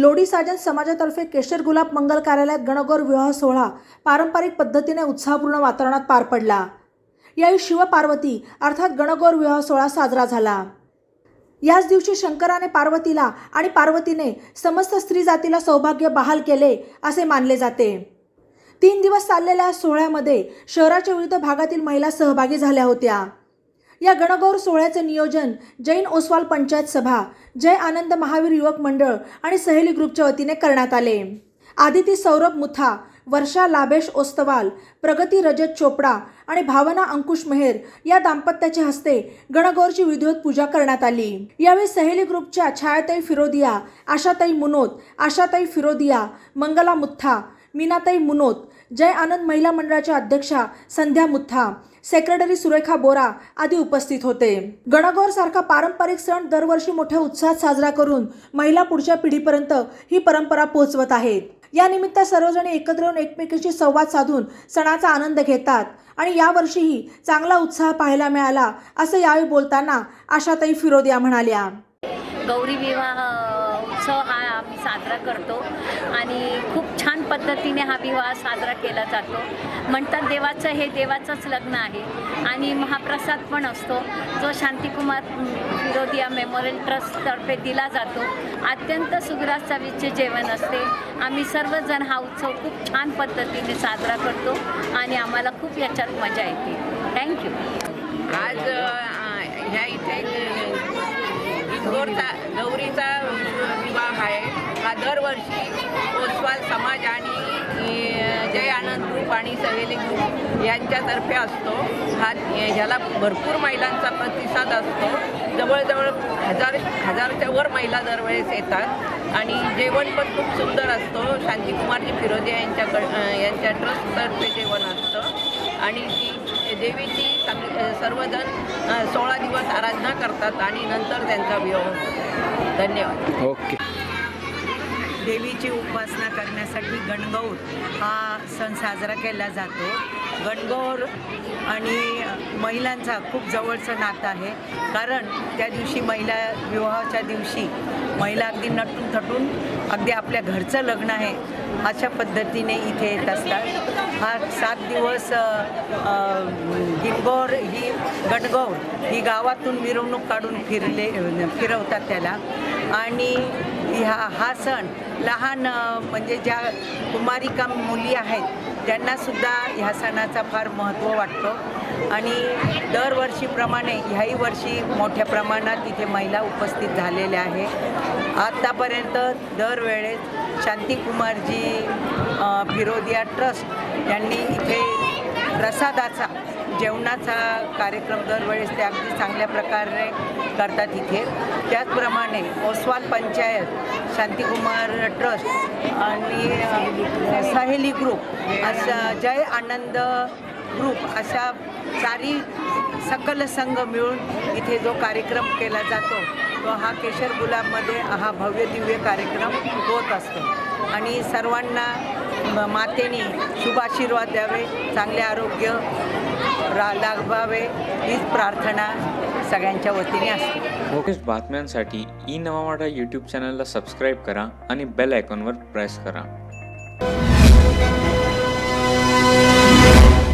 लोढी साजन समाजातर्फे केशर गुलाब मंगल कार्यालयात गणगौर विवाह सोहळा पारंपरिक पद्धतीने उत्साहपूर्ण वातावरणात पार पडला. यावेळी शिवपार्वती अर्थात गणगौर विवाह सोहळा साजरा झाला. याच दिवशी शंकराने पार्वतीला आणि पार्वतीने समस्त स्त्री जातीला सौभाग्य बहाल केले असे मानले जाते. तीन दिवस चाललेल्या सोहळ्यामध्ये शहराच्या विविध भागातील महिला सहभागी झाल्या होत्या. या गणगौर सोहळ्याचे नियोजन जैन ओसवाल पंचायत सभा जय आनंद महावीर युवक मंडळ आणि सहेली ग्रुपच्या वतीने करण्यात आले. आदिती सौरभ मुथा वर्षा लाभेश ओस्तवाल प्रगती रजत चोपडा आणि भावना अंकुश मेहेर या दाम्पत्याच्या हस्ते गणगौरची विधिवत पूजा करण्यात आली. यावेळी सहेली ग्रुपच्या छायाताई फिरोदिया आशाताई मुनोत आशाताई फिरोदिया मंगला मुथा मीनाताई मुनोत जय आनंद महिला मंडळाच्या अध्यक्षा संध्या मुथा सेक्रेटरी सुरेखा बोरा आदी उपस्थित होते. गणगौर सारखा पारंपरिक सण दरवर्षी मोठ्या उत्साहात साजरा करून महिला पुढच्या पिढीपर्यंत ही परंपरा पोहोचवत आहेत. या निमित्त सर्वजणी एकत्र येऊन एकमेकींशी संवाद साधून सणाचा आनंद घेतात आणि यावर्षीही चांगला उत्साह पाहायला मिळाला असं यावेळी बोलताना आशाताई फिरोदिया म्हणाल्या. गौरी विवाह उत्सव हा आम्ही साजरा करतो आणि खूप पद्धतीने हा विवाह साजरा केला जातो. म्हणतात देवाचं हे देवाचंच लग्न आहे. आणि महाप्रसाद पण असतो. जो शांतिकुमार विरोधिया मेमोरियल ट्रस्टतर्फे दिला जातो. अत्यंत सुग्रास चवीचे जेवण असते. आम्ही सर्वजण हा उत्सव खूप छान पद्धतीने साजरा करतो. आणि आम्हाला खूप याच्यात मजा येते. थँक्यू आज ह्या इथे गौरीचा विवाह आहे. हा दरवर्षी समाज आणि जय आनंद ग्रुप आणि सहेली ग्रुप यांच्यातर्फे असतो. हा ह्याला भरपूर महिलांचा प्रतिसाद असतो. जवळजवळ हजार हजारच्या वर महिला दरवेळेस येतात. आणि जेवण पण खूप सुंदर असतो. शांतिकुमारजी फिरोदिया यांच्याकड यांच्या ट्रस्टतर्फे जेवण असतं. आणि ती देवीची सग- सर्वजण सोळा दिवस आराधना करतात आणि नंतर त्यांचा विवाह होतो. धन्यवाद. ओके. देवीची उपासना करण्यासाठी गणगौर हा सण साजरा केला जातो. गणगौर आणि महिलांचा खूप जवळचं नातं आहे. कारण त्या दिवशी महिला विवाहाच्या दिवशी महिला अगदी नटून थटून अगदी आपल्या घरचं लग्न आहे अशा पद्धतीने इथे येत असतात. हा सात दिवस अ, ही गणगौर ही गावातून मिरवणूक काढून फिरले फिरवतात त्याला. आणि ह्या हा सण लहान म्हणजे ज्या कुमारिका मुली आहेत त्यांनासुद्धा ह्या सणाचा फार महत्त्व वाटतो. आणि दरवर्षीप्रमाणे ह्याही वर्षी मोठ्या प्रमाणात इथे महिला उपस्थित झालेल्या आहे आत्तापर्यंत दरवेळेस शांतिकुमारजी फिरोदिया ट्रस्ट यांनी इथे प्रसादाचा जेवणाचा कार्यक्रम दरवेळेस ते अगदी चांगल्या प्रकारे करतात इथे. त्याचप्रमाणे ओसवाल पंचायत शांतिकुमार ट्रस्ट आणि सहेली ग्रुप असं जय आनंद ग्रुप अशा चारी सकल संघ मिळून इथे जो कार्यक्रम केला जातो हा केशर गुलाबमध्ये हा भव्य दिव्य कार्यक्रम होत असतो. आणि सर्वांना मातेने शुभाशीर्वाद द्यावे चांगले आरोग्य रा लाभावे हीच प्रार्थना सगळ्यांच्या वतीने असते. ओके बातम्यांसाठी ई नवा यूट्यूब चॅनलला सबस्क्राईब करा आणि बेल आयकॉनवर प्रेस करा.